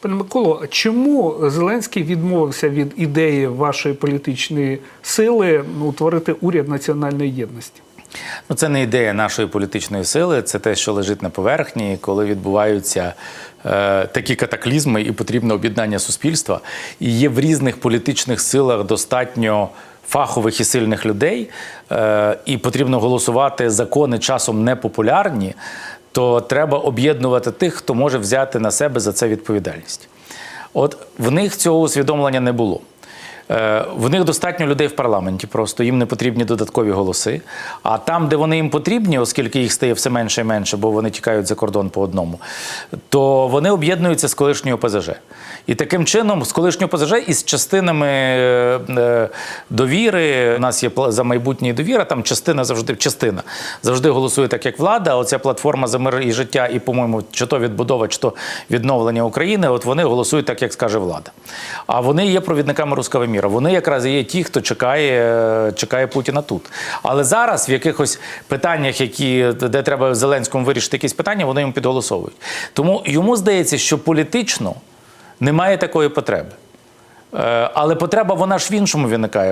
Пане Миколо, чому Зеленський відмовився від ідеї вашої політичної сили ну, утворити уряд національної єдності? Ну, це не ідея нашої політичної сили, це те, що лежить на поверхні, коли відбуваються е, такі катаклізми і потрібне об'єднання суспільства. І є в різних політичних силах достатньо фахових і сильних людей, е, і потрібно голосувати закони часом непопулярні, то треба об'єднувати тих, хто може взяти на себе за це відповідальність. От в них цього усвідомлення не було. Е, В них достатньо людей в парламенті, просто їм не потрібні додаткові голоси. А там, де вони їм потрібні, оскільки їх стає все менше і менше, бо вони тікають за кордон по одному, то вони об'єднуються з колишньою ОПЗЖ. І таким чином, з колишньою ОПЗЖ і з частинами е, е, довіри, у нас є за майбутнє довіра, там частина завжди частина завжди голосує так, як влада. Оця платформа за мир і життя, і, по-моєму, чи то відбудова, чи то відновлення України. От вони голосують так, як скаже влада. А вони є провідниками руського міра. Вони якраз є ті, хто чекає, чекає Путіна тут. Але зараз в якихось питаннях, які де треба Зеленському вирішити якісь питання, вони йому підголосовують. Тому йому здається, що політично немає такої потреби. Е, Але потреба вона ж в іншому виникає.